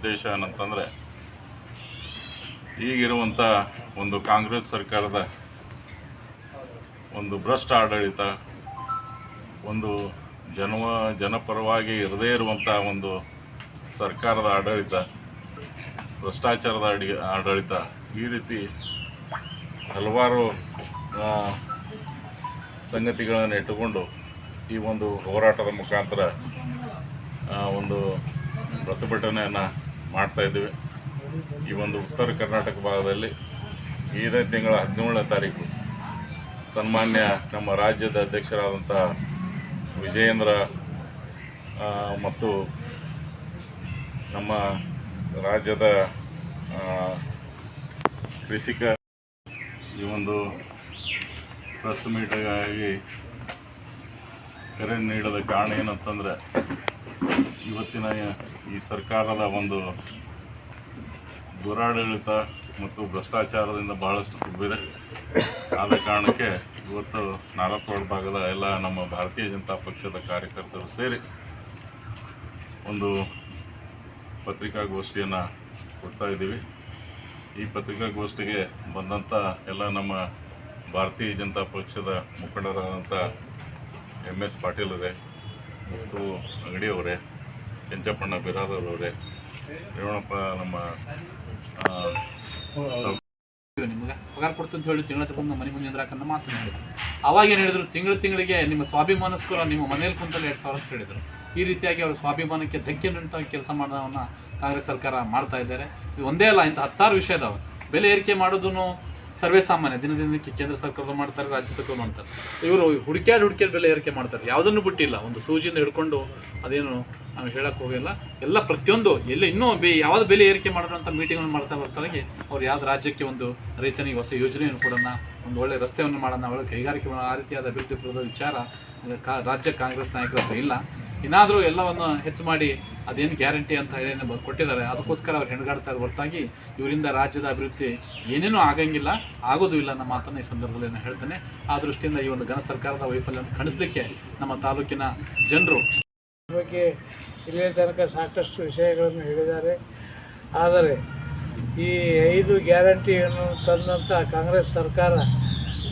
ಉದ್ದೇಶ ಏನಂತಂದರೆ ಈಗಿರುವಂಥ ಒಂದು ಕಾಂಗ್ರೆಸ್ ಸರ್ಕಾರದ ಒಂದು ಭ್ರಷ್ಟ ಆಡಳಿತ, ಒಂದು ಜನವ ಜನಪರವಾಗಿ ಇರದೇ ಇರುವಂಥ ಒಂದು ಸರ್ಕಾರದ ಆಡಳಿತ, ಭ್ರಷ್ಟಾಚಾರದ ಅಡಿ, ಆಡಳಿತ, ಈ ರೀತಿ ಹಲವಾರು ಸಂಗತಿಗಳನ್ನು ಇಟ್ಟುಕೊಂಡು ಈ ಒಂದು ಹೋರಾಟದ ಮುಖಾಂತರ ಒಂದು ಪ್ರತಿಭಟನೆಯನ್ನು ಮಾಡ್ತಾ ಇದ್ದೀವಿ. ಈ ಒಂದು ಉತ್ತರ ಕರ್ನಾಟಕ ಭಾಗದಲ್ಲಿ ಇದೇ ತಿಂಗಳ ಹದಿನೇಳನೇ ತಾರೀಕು ಸನ್ಮಾನ್ಯ ನಮ್ಮ ರಾಜ್ಯದ ಅಧ್ಯಕ್ಷರಾದಂಥ ವಿಜಯೇಂದ್ರ ಮತ್ತು ನಮ್ಮ ರಾಜ್ಯದ ಕೃಷಿಕ ಈ ಒಂದು ಪ್ರೆಸ್ ಮೀಟಿಗಾಗಿ ಕರೆ ನೀಡದ ಕಾರಣ ಏನಂತಂದರೆ ಇವತ್ತಿನ ಈ ಸರ್ಕಾರದ ಒಂದು ದುರಾಡಳಿತ ಮತ್ತು ಭ್ರಷ್ಟಾಚಾರದಿಂದ ಬಹಳಷ್ಟು ತುಂಬಿದೆ. ಆದ ಕಾರಣಕ್ಕೆ ಇವತ್ತು ನಾಲ್ಕು ಭಾಗದ ಎಲ್ಲ ನಮ್ಮ ಭಾರತೀಯ ಜನತಾ ಪಕ್ಷದ ಕಾರ್ಯಕರ್ತರು ಸೇರಿ ಒಂದು ಪತ್ರಿಕಾಗೋಷ್ಠಿಯನ್ನು ಕೊಡ್ತಾ ಇದ್ದೀವಿ. ಈ ಪತ್ರಿಕಾಗೋಷ್ಠಿಗೆ ಬಂದಂಥ ಎಲ್ಲ ನಮ್ಮ ಭಾರತೀಯ ಜನತಾ ಪಕ್ಷದ ಮುಖಂಡರಾದಂಥ ಎಂ ಎಸ್ ಪಾಟೀಲ್ ಅವರೇ ಮತ್ತು ಅಂಗಡಿಯವರೇ ಕೆಂಚಪ್ಪಣ್ಣ ಬಿರಾದರವರೇ. ರೇವಣಪ್ಪ ನಮ್ಮ ನಿಮ್ಗೆ ಪಗಾರ ಕೊಡ್ತು ಅಂತ ಹೇಳಿ ತಿಂಗಳ ತಗೊಂಡು ಮನೆ ಮುಂದೆ ನಿಂದ್ರಾಕನ್ನ ಮಾತು ಹೇಳಿದ್ರು. ಅವಾಗ ಏನು ಹೇಳಿದ್ರು? ತಿಂಗಳು ತಿಂಗಳಿಗೆ ನಿಮ್ಮ ಸ್ವಾಭಿಮಾನಸ್ಕರ ನಿಮ್ಮ ಮನೇಲಿ ಕುಂತಲ್ಲಿ ಎರಡು ಸಾವಿರ ಅಂತ ಹೇಳಿದರು. ಈ ರೀತಿಯಾಗಿ ಅವರು ಸ್ವಾಭಿಮಾನಕ್ಕೆ ಧಕ್ಕೆ ನಿಂತ ಕೆಲಸ ಮಾಡೋದನ್ನ ಕಾಂಗ್ರೆಸ್ ಸರ್ಕಾರ ಮಾಡ್ತಾ ಇದ್ದಾರೆ. ಇದು ಒಂದೇ ಅಲ್ಲ, ಇಂಥ ಹತ್ತಾರು ವಿಷಯ ಇದಾವೆ. ಬೆಲೆ ಏರಿಕೆ ಮಾಡೋದನ್ನು ಸರ್ವೇ ಸಾಮಾನ್ಯ, ದಿನ ದಿನಕ್ಕೆ ಕೇಂದ್ರ ಸರ್ಕಾರದ ಮಾಡ್ತಾರೆ, ರಾಜ್ಯ ಸರ್ಕಾರ ಮಾಡ್ತಾರೆ. ಇವರು ಹುಡುಕ್ಯಾಡ್ ಹುಡುಕ್ಯಾಡ್ ಬೆಲೆ ಏರಿಕೆ ಮಾಡ್ತಾರೆ. ಯಾವುದನ್ನು ಬಿಟ್ಟಿಲ್ಲ. ಒಂದು ಸೂಜಿಯಿಂದ ಹಿಡ್ಕೊಂಡು ಅದೇನು ನಾವು ಹೇಳಕ್ಕೆ ಹೋಗಿಲ್ಲ ಎಲ್ಲ ಪ್ರತಿಯೊಂದು, ಎಲ್ಲ ಇನ್ನೂ ಬೆ, ಯಾವ್ದು ಬೆಲೆ ಏರಿಕೆ ಅಂತ ಮೀಟಿಂಗ್ ಮಾಡ್ತಾ ಬರ್ತಾರೆ. ಅವ್ರು ಯಾವ್ದು ರಾಜ್ಯಕ್ಕೆ ಒಂದು ರೈತನಿಗೆ ಹೊಸ ಯೋಜನೆಯನ್ನು ಕೊಡೋಣ, ಒಂದು ಒಳ್ಳೆ ರಸ್ತೆಯನ್ನು ಮಾಡೋಣ, ಒಳ್ಳೆ ಕೈಗಾರಿಕೆ ಆ ರೀತಿಯಾದ ಅಭಿವೃದ್ಧಿ ವಿಚಾರ ರಾಜ್ಯ ಕಾಂಗ್ರೆಸ್ ನಾಯಕರ ಇಲ್ಲ. ಇನ್ನಾದರೂ ಎಲ್ಲವನ್ನು ಹೆಚ್ಚು ಮಾಡಿ ಅದೇನು ಗ್ಯಾರಂಟಿ ಅಂತ ಏನೇನು ಕೊಟ್ಟಿದ್ದಾರೆ, ಅದಕ್ಕೋಸ್ಕರ ಅವ್ರು ಹೆಣ್ಗಾಡ್ತಾರೆ ಹೊರತಾಗಿ ಇವರಿಂದ ರಾಜ್ಯದ ಅಭಿವೃದ್ಧಿ ಏನೇನೂ ಆಗಂಗಿಲ್ಲ, ಆಗೋದು ಇಲ್ಲ ನಮ್ಮ ಮಾತನ್ನು ಈ ಸಂದರ್ಭದಲ್ಲಿ ನಾನು ಹೇಳ್ತೇನೆ. ಆ ದೃಷ್ಟಿಯಿಂದ ಈ ಒಂದು ಘನ ಸರ್ಕಾರದ ವೈಫಲ್ಯವನ್ನು ಖಂಡಿಸಲಿಕ್ಕೆ ನಮ್ಮ ತಾಲೂಕಿನ ಜನರು ಬಗ್ಗೆ ಇಲ್ಲಿಯ ತನಕ ಸಾಕಷ್ಟು ವಿಷಯಗಳನ್ನು ಹೇಳಿದ್ದಾರೆ. ಆದರೆ ಈ ಐದು ಗ್ಯಾರಂಟಿಯನ್ನು ತಂದಂಥ ಕಾಂಗ್ರೆಸ್ ಸರ್ಕಾರ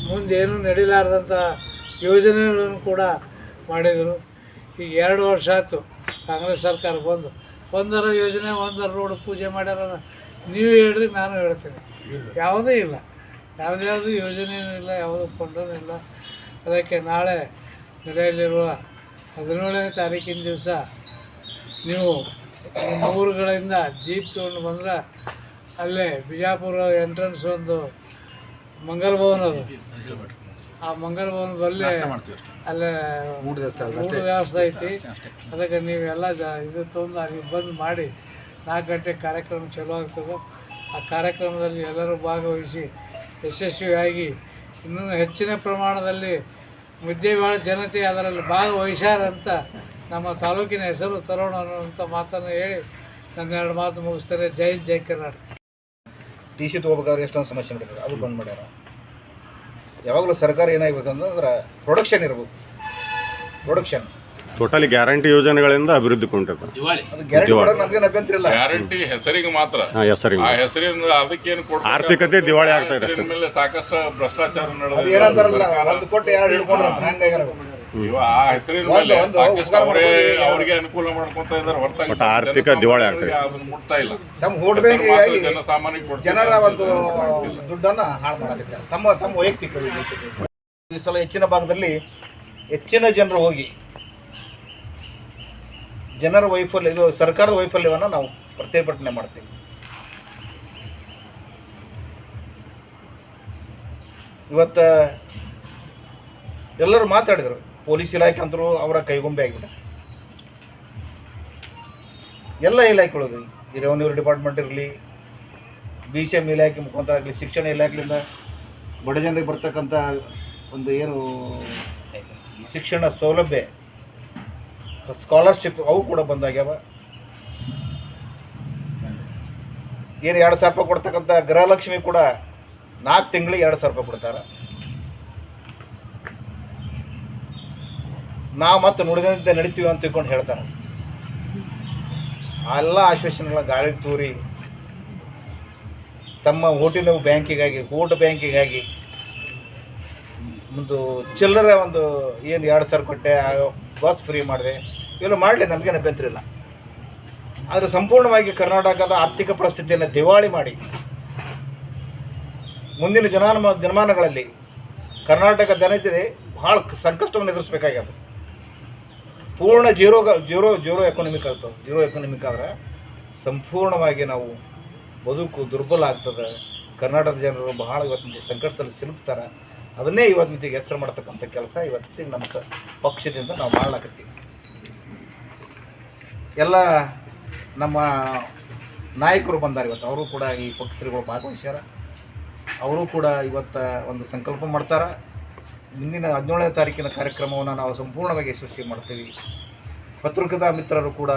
ಮುಂದೇನು ನಡೀಲಾರ್ದಂಥ ಯೋಜನೆಗಳನ್ನು ಕೂಡ ಮಾಡಿದರು. ಈಗ ಎರಡು ವರ್ಷ ಆಯಿತು ಕಾಂಗ್ರೆಸ್ ಸರ್ಕಾರ ಬಂದು. ಒಂದರ ಯೋಜನೆ ಒಂದರ ರೋಡ್ ಪೂಜೆ ಮಾಡ್ಯಾರ ನೀವು ಹೇಳ್ರಿ ನಾನು ಹೇಳ್ತೀನಿ. ಯಾವುದೂ ಇಲ್ಲ. ಯಾವುದ್ಯಾವುದು ಯೋಜನೆಯೂ ಇಲ್ಲ ಯಾವುದೂ ಫಂಡನೂ ಇಲ್ಲ. ಅದಕ್ಕೆ ನಾಳೆ ನಡೆಯಲಿರುವ ಹದಿನೇಳನೇ ತಾರೀಕಿನ ದಿವಸ ನೀವು ನಿಮ್ಮ ಊರುಗಳಿಂದ ಜೀಪ್ ತೊಗೊಂಡು ಬಂದ್ರೆ ಅಲ್ಲೇ ಬಿಜಾಪುರ ಎಂಟ್ರೆನ್ಸ್ ಒಂದು ಮಂಗಲ ಭವನ. ಅದು ಆ ಮಂಗಲ ಭವನ ಬರಲಿ ಮಾಡ್ತೀವಿ ಅಷ್ಟೇ. ಅಲ್ಲೇ ಊಟ ವ್ಯವಸ್ಥೆ ಐತಿ. ಅದಕ್ಕೆ ನೀವೆಲ್ಲ ಜ ಇದು ತೊಂದು ಅಲ್ಲಿ ಬಂದು ಮಾಡಿ ನಾಲ್ಕು ಗಂಟೆ ಕಾರ್ಯಕ್ರಮ ಚಲೋ ಆಗ್ತದೆ. ಆ ಕಾರ್ಯಕ್ರಮದಲ್ಲಿ ಎಲ್ಲರೂ ಭಾಗವಹಿಸಿ ಯಶಸ್ವಿಯಾಗಿ ಇನ್ನೂ ಹೆಚ್ಚಿನ ಪ್ರಮಾಣದಲ್ಲಿ ಮುದ್ದೇಬೇಳ ಜನತೆ ಅದರಲ್ಲಿ ಭಾಗವಹಿಸ್ಯಾರ ಅಂತ ನಮ್ಮ ತಾಲೂಕಿನ ಹೆಸರು ತರೋಣ ಅನ್ನುವಂಥ ಮಾತನ್ನು ಹೇಳಿ ನನ್ನ ಎರಡು ಮಾತು ಮುಗಿಸ್ತಾರೆ ಜೈ ಜೈ ಕರ್ನಾಟಕ. ಟಿ ಸಿ ತೊಗೋಬೇಕಾದ್ರೆ ಎಷ್ಟೊಂದು ಸಮಸ್ಯೆ ಅದು ಬಂದ್ ಮಾಡ್ಯಾರ. ಯಾವಾಗಲೂ ಸರ್ಕಾರ ಏನಾಗಬೇಕು ಅಂತಂದ್ರೆ ಪ್ರೊಡಕ್ಷನ್ ಇರ್ಬೇಕು. ಪ್ರೊಡಕ್ಷನ್ ಟೋಟಲಿ ಗ್ಯಾರಂಟಿ ಯೋಜನೆಗಳಿಂದ ಅಭಿವೃದ್ಧಿ ಕೊಂಡಿರ್ತಾರೆ ದಿವಾಳಿ. ಅದು ಗ್ಯಾರಂಟಿ ಕೊಡೋಕೆ ನಮಗೇನು ಅಭ್ಯಂತರ ಇಲ್ಲ. ಗ್ಯಾರಂಟಿ ಹೆಸರಿಗೆ ಮಾತ್ರ. ಆ ಹೆಸರಿನ ಅದಕ್ಕೇನು ಕೊಡ್ಬೇಕು? ಆರ್ಥಿಕತೆ ದಿವಾಳಿ ಆಗ್ತಾ ಇದೆ ಆ ಮೇಲೆ ಸಾಕಷ್ಟು ಭ್ರಷ್ಟಾಚಾರ ನಡೆದು ನಡೆದಿದೆ ಏನಂತಾರಲ್ಲ ಒಂದು ಕೊಟ್ಟು ಎರಡು ಹಿಡ್ಕೊಂಡ್ರೆ ಇವ ಆ ಹೆಸರಿನ ಮೇಲೆ ಒಂದು ಸಾಕಷ್ಟು ಅವರೇ ಅವರಿಗೆ ಅನುಕೂಲ ಮಾಡ್ಕೊಂತ ಇದ್ದಾರೆ. ಹೊರತಾಗಿ ಒಟ್ಟು ಆರ್ಥಿಕ ದಿವಾಳಿ ಆಗ್ತದೆ. ಅದನ್ನ ಮುಟ್ತಾ ಇಲ್ಲ. ತಮ್ಮ ಮಾತ್ರ ಬ್ಯಾಂಕಿಗಾಗಿ ಜನಸಾಮಾನ್ಯರಿಗೆ ಜನರ ಒಂದು ದುಡ್ಡನ್ನ ಹಾಳು ಮಾಡೋದಕ್ಕೆ. ತಮ್ಮ ತಮ್ಮ ವೈಯಕ್ತಿಕ. ಈ ಸಲ ಹೆಚ್ಚಿನ ಭಾಗದಲ್ಲಿ ಹೆಚ್ಚಿನ ಜನರು ಹೋಗಿ ಜನರ ವೈಫಲ್ಯ ಇದು ಸರ್ಕಾರದ ವೈಫಲ್ಯವನ್ನು ನಾವು ಪ್ರತಿಭಟನೆ ಮಾಡ್ತೀವಿ. ಇವತ್ತು ಎಲ್ಲರೂ ಮಾತಾಡಿದರು. ಪೊಲೀಸ್ ಇಲಾಖೆ ಅಂತರೂ ಅವರ ಕೈಗೊಂಬೆ ಆಗಿಬಿಟ್ಟ ಎಲ್ಲ ಇಲಾಖೆಗಳು ಈ ರೆವೆನ್ಯೂ ಡಿಪಾರ್ಟ್ಮೆಂಟ್ ಇರಲಿ ಬಿ ಸಿ ಎಂ ಇಲಾಖೆ ಮುಖಾಂತರ ಆಗಲಿ, ಶಿಕ್ಷಣ ಇಲಾಖೆಯಿಂದ ಬಡ ಜನರಿಗೆ ಬರ್ತಕ್ಕಂಥ ಒಂದು ಏನು ಶಿಕ್ಷಣ ಸೌಲಭ್ಯ ಸ್ಕಾಲರ್ಶಿಪ್ ಅವು ಕೂಡ ಬಂದಾಗ್ಯಾವ. ಏನು ಎರಡು ಸಾವಿರ ರೂಪಾಯಿ ಕೊಡ್ತಕ್ಕಂಥ ಗೃಹಲಕ್ಷ್ಮಿ ಕೂಡ ನಾಲ್ಕು ತಿಂಗಳಿಗೆ ಎರಡು ಸಾವಿರ ರೂಪಾಯಿ ಕೊಡ್ತಾರೆ. ನಾವು ಮತ್ತೆ ನುಡಿದಂತೆ ನಡಿತೀವಿ ಅಂತ ತಿಳ್ಕೊಂಡು ಹೇಳ್ತಾನೆ. ಆ ಎಲ್ಲ ಆಶ್ವಾಸನೆಗಳ ಗಾಳಿ ತೂರಿ ತಮ್ಮ ಓಟಿನ ಬ್ಯಾಂಕಿಗಾಗಿ ಓಟ್ ಬ್ಯಾಂಕಿಗಾಗಿ ಒಂದು ಚಿಲ್ಲರೆ ಒಂದು ಏನು ಎರಡು ಸಾವಿರ ಕೊಟ್ಟೆ ಬಸ್ ಫ್ರೀ ಮಾಡಿದೆ ಇವೆಲ್ಲ ಮಾಡಲಿ, ನಮಗೇನು ಅಭ್ಯಂತರ ಆದರೆ ಸಂಪೂರ್ಣವಾಗಿ ಕರ್ನಾಟಕದ ಆರ್ಥಿಕ ಪರಿಸ್ಥಿತಿಯನ್ನು ದಿವಾಳಿ ಮಾಡಿ, ಮುಂದಿನ ಜನಾನ ದಿನಮಾನಗಳಲ್ಲಿ ಕರ್ನಾಟಕ ಜನತೆ ಭಾಳ ಸಂಕಷ್ಟವನ್ನು ಎದುರಿಸ್ಬೇಕಾಗ್ಯದ. ಪೂರ್ಣ ಜೀರೋ ಜೀರೋ ಜೀರೋ ಎಕನಾಮಿಕ್ ಆಗ್ತದೆ. ಜೀರೋ ಎಕನಾಮಿಕ್ ಆದ್ರೆ ಸಂಪೂರ್ಣವಾಗಿ ನಾವು ಬದುಕು ದುರ್ಬಲ ಆಗ್ತದೆ. ಕರ್ನಾಟಕದ ಜನರು ಬಹಳ ಇವತ್ತಿನ ಸಂಕಷ್ಟದಲ್ಲಿ ಸಿಲುಕ್ತಾರೆ. ಅದನ್ನೇ ಇವತ್ತಿನ ಎಚ್ಚರ ಮಾಡ್ತಕ್ಕಂಥ ಕೆಲಸ ಇವತ್ತಿಗೆ ನಮ್ಮ ಪಕ್ಷದಿಂದ ನಾವು ಮಾಡ್ಲಾಕತ್ತೀವಿ. ಎಲ್ಲ ನಮ್ಮ ನಾಯಕರು ಬಂದಾರ ಇವತ್ತು. ಅವರು ಕೂಡ ಈ ಪಕ್ಷಗಳು ಭಾಗವಹಿಸ್ಯಾರ. ಅವರು ಕೂಡ ಇವತ್ತು ಒಂದು ಸಂಕಲ್ಪ ಮಾಡ್ತಾರೆ. ಮುಂದಿನ ಹದಿನೇಳನೇ ತಾರೀಕಿನ ಕಾರ್ಯಕ್ರಮವನ್ನು ನಾವು ಸಂಪೂರ್ಣವಾಗಿ ಯಶಸ್ವಿ ಮಾಡ್ತೀವಿ. ಪತ್ರಿಕಾ ಮಿತ್ರರು ಕೂಡ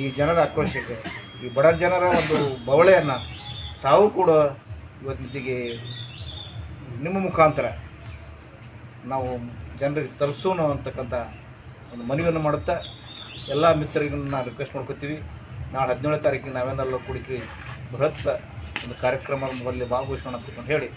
ಈ ಜನರ ಆಕ್ರೋಶಕ್ಕೆ, ಈ ಬಡ ಜನರ ಒಂದು ಬವಳೆಯನ್ನು ತಾವು ಕೂಡ ಇವತ್ತಿಗೆ ನಿಮ್ಮ ಮುಖಾಂತರ ನಾವು ಜನರಿಗೆ ತಲುಪಿಸೋಣ ಅಂತಕ್ಕಂಥ ಒಂದು ಮನವಿಯನ್ನು ಮಾಡುತ್ತಾ ಎಲ್ಲ ಮಿತ್ರರಿಗೂ ನಾವು ರಿಕ್ವೆಸ್ಟ್ ಮಾಡ್ಕೊತೀವಿ. ನಾಳೆ ಹದಿನೇಳನೇ ತಾರೀಕಿಗೆ ನಾವೇನೆಲ್ಲ ಕುಡಿಕಿ ಬೃಹತ್ ಒಂದು ಕಾರ್ಯಕ್ರಮ ಮೊದಲೇ ಭಾಗವಹಿಸೋಣ ಅಂತಕೊಂಡು ಹೇಳಿ.